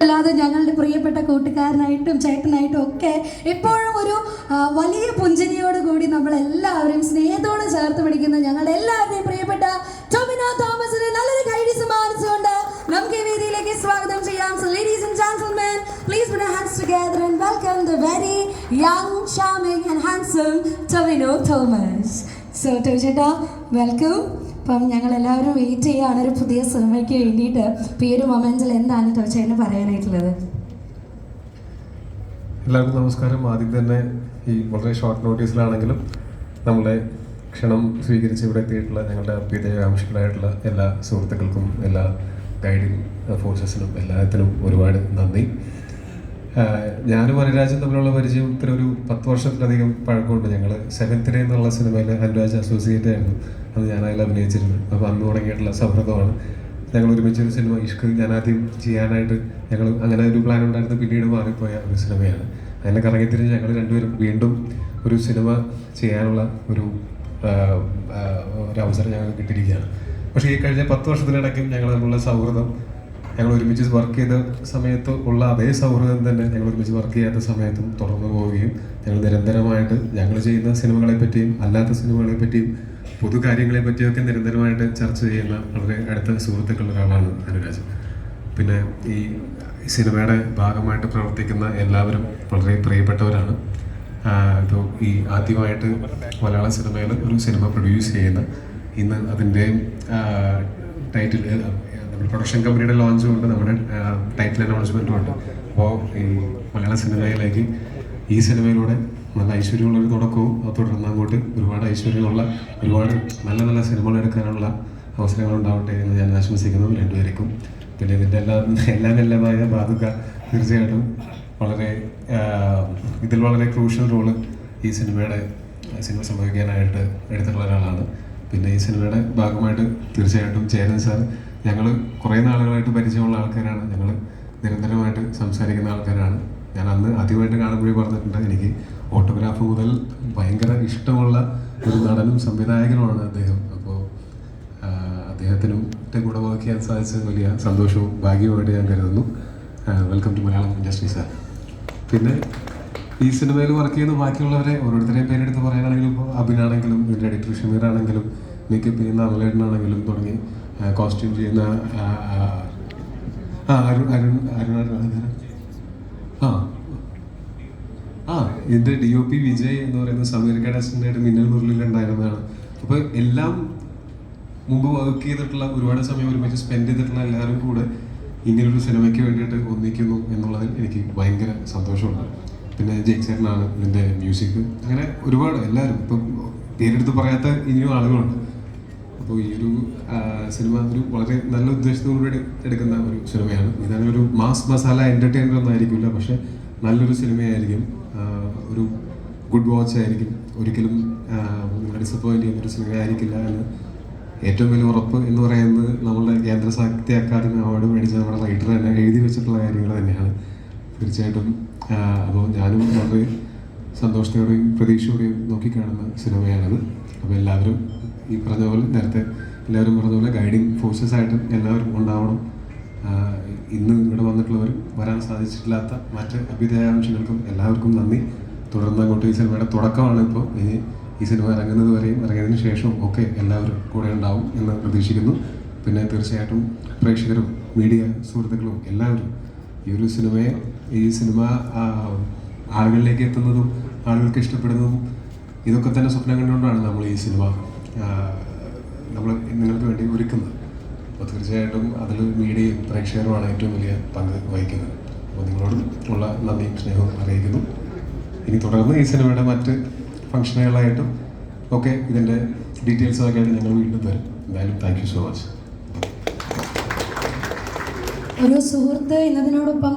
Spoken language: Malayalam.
അല്ലാതെ ഞങ്ങളുടെ പ്രിയപ്പെട്ട കൂട്ടുകാരനായിട്ടും ചേട്ടനായിട്ടും ഒക്കെ എപ്പോഴും ഒരു വലിയ പുഞ്ചിരിയോട് കൂടി നമ്മൾ എല്ലാവരും സ്നേഹത്തോടെ ചേർത്ത് പിടിക്കുന്ന ഞങ്ങളുടെ എല്ലാവരുടെയും പ്രിയപ്പെട്ട ടൊമിനോ തോമസിന് നല്ലൊരു കൈഡി സമ്മാനിച്ചുകൊണ്ട് നമുക്ക് ഈ വേദിയിലേക്ക് സ്വാഗതം ചെയ്യാം. Ladies and gentlemen please put your hands together and welcome the very young charming and handsome Tomino Thomas so Tomy ചേട്ടാ വെൽക്കം അപ്പം ഞങ്ങൾ എല്ലാവരും വെയിറ്റ് ചെയ്യുകയാണ് ഒരു പുതിയ സിനിമയ്ക്ക് വേണ്ടിയിട്ട്. പേര് മൊമെന്റിൽ എന്താണ് ടോച്ചേന് പറയാനായിട്ടുള്ളത്? എല്ലാവർക്കും നമസ്കാരം. ആദ്യം തന്നെ ഈ വളരെ ഷോർട്ട് നോട്ടീസിലാണെങ്കിലും നമ്മളെ ക്ഷണം സ്വീകരിച്ച് ഇവിടെ എത്തിയിട്ടുള്ള ഞങ്ങളുടെ അഭ്യുദയാംശികളായിട്ടുള്ള എല്ലാ സുഹൃത്തുക്കൾക്കും എല്ലാ ഗൈഡിങ് ഫോഴ്സസിനും എല്ലാത്തിനും ഒരുപാട് നന്ദി. ഞാനും അനുരാജും തമ്മിലുള്ള പരിചയത്തിനൊരു പത്ത് വർഷത്തിലധികം പഴക്കമുണ്ട്. ഞങ്ങൾ സെവൻത് ഡേ എന്നുള്ള സിനിമയിൽ അനുരാജ് അസോസിയേറ്റ് ആയിരുന്നു. അത് ഞാൻ അഭിനയിച്ചിരുന്നു അപ്പോൾ അന്ന് തുടങ്ങിയിട്ടുള്ള സൗഹൃദമാണ്. ഞങ്ങൾ ഒരുമിച്ച് ഒരു സിനിമ ഇഷ്ക് ഞാൻ ആദ്യം ചെയ്യാനായിട്ട് ഞങ്ങൾ അങ്ങനെ ഒരു പ്ലാൻ ഉണ്ടായിരുന്നു. പിന്നീട് മാറിപ്പോയ ഒരു സിനിമയാണ്. അതിനെ കറങ്ങിത്തിരിഞ്ഞ് ഞങ്ങൾ രണ്ടുപേരും വീണ്ടും ഒരു സിനിമ ചെയ്യാനുള്ള ഒരു ഒരു അവസരം ഞങ്ങൾക്ക് കിട്ടിയിരിക്കുകയാണ്. പക്ഷേ ഈ കഴിഞ്ഞ പത്ത് വർഷത്തിനിടയ്ക്കും ഞങ്ങൾ തമ്മിലുള്ള സൗഹൃദം ഞങ്ങൾ ഒരുമിച്ച് വർക്ക് ചെയ്ത സമയത്ത് ഉള്ള അതേ സൗഹൃദം തന്നെ ഞങ്ങൾ ഒരുമിച്ച് വർക്ക് ചെയ്യാത്ത സമയത്തും തുടർന്നു പോവുകയും ഞങ്ങൾ നിരന്തരമായിട്ട് ഞങ്ങൾ ചെയ്യുന്ന സിനിമകളെ പറ്റിയും അല്ലാത്ത സിനിമകളെ പറ്റിയും പൊതു കാര്യങ്ങളെ പറ്റിയൊക്കെ നിരന്തരമായിട്ട് ചർച്ച ചെയ്യുന്ന വളരെ അടുത്ത സുഹൃത്തുക്കളുടെ ഒരാളാണ് അനുരാജ്. പിന്നെ ഈ സിനിമയുടെ ഭാഗമായിട്ട് പ്രവർത്തിക്കുന്ന എല്ലാവരും വളരെ പ്രിയപ്പെട്ടവരാണ്. ഇപ്പോൾ ഈ ആദ്യമായിട്ട് മലയാള സിനിമയിൽ ഒരു സിനിമ പ്രൊഡ്യൂസ് ചെയ്യുന്ന ഇന്ന് അതിന്റെ ടൈറ്റിൽ പ്രൊഡക്ഷൻ കമ്പനിയുടെ ലോഞ്ചും ഉണ്ട് നമ്മുടെ ടൈറ്റിൽ അനൗൺസ്മെന്റും ഉണ്ട്. അപ്പോൾ ഈ മലയാള സിനിമയിലേക്ക് ഈ സിനിമയിലൂടെ നല്ല ഐശ്വര്യമുള്ള ഒരു തുടക്കവും തുടർന്ന് അങ്ങോട്ട് ഒരുപാട് ഐശ്വര്യമുള്ള ഒരുപാട് നല്ല നല്ല സിനിമകൾ എടുക്കാനുള്ള അവസരങ്ങൾ ഉണ്ടാവട്ടെ എന്ന് ഞാൻ ആശംസിക്കുന്നു രണ്ടുപേർക്കും. പിന്നെ ഇതിന്റെ എല്ലാ എല്ലാം എല്ലാമായ ബാധുക തീർച്ചയായിട്ടും വളരെ ഇതിൽ വളരെ ക്രൂഷ്യൽ റോൾ ഈ സിനിമയുടെ സിനിമ സംഭവിക്കാനായിട്ട് എടുത്തിട്ടുള്ള ഒരാളാണ്. പിന്നെ ഈ സിനിമയുടെ ഭാഗമായിട്ട് തീർച്ചയായിട്ടും ചേരൻ സാർ ഞങ്ങൾ കുറേ നാളുകളായിട്ട് പരിചയമുള്ള ആൾക്കാരാണ്. ഞങ്ങൾ നിരന്തരമായിട്ട് സംസാരിക്കുന്ന ആൾക്കാരാണ്. ഞാൻ അന്ന് ആദ്യമായിട്ട് കാണുമ്പോഴേ പറഞ്ഞിട്ടുണ്ട് എനിക്ക് ഓട്ടോഗ്രാഫ് മുതൽ ഭയങ്കര ഇഷ്ടമുള്ള ഒരു നടനും സംവിധായകനുമാണ് അദ്ദേഹം. അപ്പോൾ അദ്ദേഹത്തിനും കൂടെ വർക്ക് ചെയ്യാൻ സാധിച്ചത് വലിയ സന്തോഷവും ഭാഗ്യവുമായിട്ട് ഞാൻ കരുതുന്നു. Welcome to Malayalam industry sir പിന്നെ ഈ സിനിമയിൽ വർക്ക് ചെയ്യുന്ന ബാക്കിയുള്ളവരെ ഓരോരുത്തരെയും പേരെടുത്ത് പറയാനാണെങ്കിലും ഇപ്പോൾ അബിനാണെങ്കിലും ഇതിന്റെ എഡിറ്റർ ഷമീർ ആണെങ്കിലും മേക്കപ്പ് ചെയ്യുന്ന അമലേട്ടനാണെങ്കിലും തുടങ്ങി. കോസ്റ്റ്യൂം ചെയ്യുന്ന ആ, അരുൺ അരുൺ അരുൺ ആ. ആ ഇതിന്റെ ഡി ഒ പി വിജയ് എന്ന് പറയുന്ന സമീർ കടാസിന്റെ മിന്നൽ മുരളിലുണ്ടായിരുന്നതാണ് അപ്പോൾ എല്ലാം മുമ്പ് വർക്ക് ചെയ്തിട്ടുള്ള ഒരുപാട് സമയം ഒരുമിച്ച് സ്പെൻഡ് ചെയ്തിട്ടുള്ള എല്ലാവരും കൂടെ ഇങ്ങനൊരു സിനിമയ്ക്ക് വേണ്ടിയിട്ട് ഒന്നിക്കുന്നു എന്നുള്ളതിൽ എനിക്ക് ഭയങ്കര സന്തോഷമുണ്ട്. പിന്നെ ജയിച്ചേട്ടനാണ് ഇതിന്റെ മ്യൂസിക് അങ്ങനെ ഒരുപാട് എല്ലാവരും ഇപ്പം പേരെടുത്ത് പറയാത്ത ഇനിയും ആളുകളുണ്ട്. അപ്പോൾ ഈ ഒരു സിനിമ ഒരു വളരെ നല്ല ഉദ്ദേശത്തോടുകൂടി എടു- എടുക്കുന്ന ഒരു സിനിമയാണ്. ഇതാണ് ഒരു മാസ് മസാല എന്റർടൈനർ ഒന്നും ആയിരിക്കില്ല പക്ഷെ നല്ലൊരു സിനിമയായിരിക്കും. ഒരു ഗുഡ് വാച്ച് ആയിരിക്കും. ഒരിക്കലും ഡിസപ്പോയിന്റ് ചെയ്യുന്ന ഒരു സിനിമയായിരിക്കില്ല എന്ന് ഏറ്റവും വലിയ ഉറപ്പ് എന്ന് പറയുന്നത് നമ്മുടെ കേന്ദ്ര സാഹിത്യ അക്കാദമി അവാർഡ് മേടിച്ച നമ്മുടെ റൈറ്റർ തന്നെ എഴുതി വെച്ചിട്ടുള്ള കാര്യങ്ങൾ തന്നെയാണ്. തീർച്ചയായിട്ടും അപ്പോൾ ഞാനും വളരെ സന്തോഷത്തോടെയും പ്രതീക്ഷയോടെയും നോക്കിക്കാണുന്ന സിനിമയാണത്. അപ്പോൾ എല്ലാവരും ഈ പറഞ്ഞ പോലെ നേരത്തെ എല്ലാവരും പറഞ്ഞ പോലെ ഗൈഡിങ് ഫോഴ്സസ് ആയിട്ട് എല്ലാവരും ഉണ്ടാവണം. ഇന്ന് ഇവിടെ വന്നിട്ടുള്ളവരും വരാൻ സാധിച്ചിട്ടില്ലാത്ത മറ്റ് അഭ്യുദയാംശങ്ങൾക്കും എല്ലാവർക്കും നന്ദി. തുടർന്ന് അങ്ങോട്ട് ഈ സിനിമയുടെ തുടക്കമാണ് ഇപ്പോൾ. ഇനി ഈ സിനിമ ഇറങ്ങുന്നത് വരെയും ഇറങ്ങിയതിന് ശേഷവും ഒക്കെ എല്ലാവരും കൂടെ ഉണ്ടാവും എന്ന് പ്രതീക്ഷിക്കുന്നു. പിന്നെ തീർച്ചയായിട്ടും പ്രേക്ഷകരും മീഡിയ സുഹൃത്തുക്കളും എല്ലാവരും ഈ ഒരു സിനിമയെ ഈ സിനിമ ആളുകളിലേക്ക് എത്തുന്നതും ആളുകൾക്ക് ഇഷ്ടപ്പെടുന്നതും ഇതൊക്കെ തന്നെ സ്വപ്നം കണ്ടുകൊണ്ടാണ് നമ്മൾ ഈ സിനിമ നമ്മൾ നിങ്ങൾക്ക് വേണ്ടി ഒരുക്കുന്നത്. അപ്പോൾ തീർച്ചയായിട്ടും അതിൽ മീഡിയയും പ്രേക്ഷകരുമാണ് ഏറ്റവും വലിയ പങ്ക് വഹിക്കുന്നത്. അപ്പോൾ നിങ്ങളോടും ഉള്ള നന്ദിയും സ്നേഹവും അറിയിക്കുന്നു. ഇനി തുടർന്ന് ഈ സിനിമയുടെ മറ്റ് ഫംഗ്ഷനുകളായിട്ടും ഒക്കെ ഇതിന്റെ ഡീറ്റെയിൽസൊക്കെ ആയിട്ട് ഞങ്ങൾ വീണ്ടും വരും. എന്തായാലും താങ്ക് യു സോ മച്ച് ഒരു സുഹൃത്ത് എന്നതിനോടൊപ്പം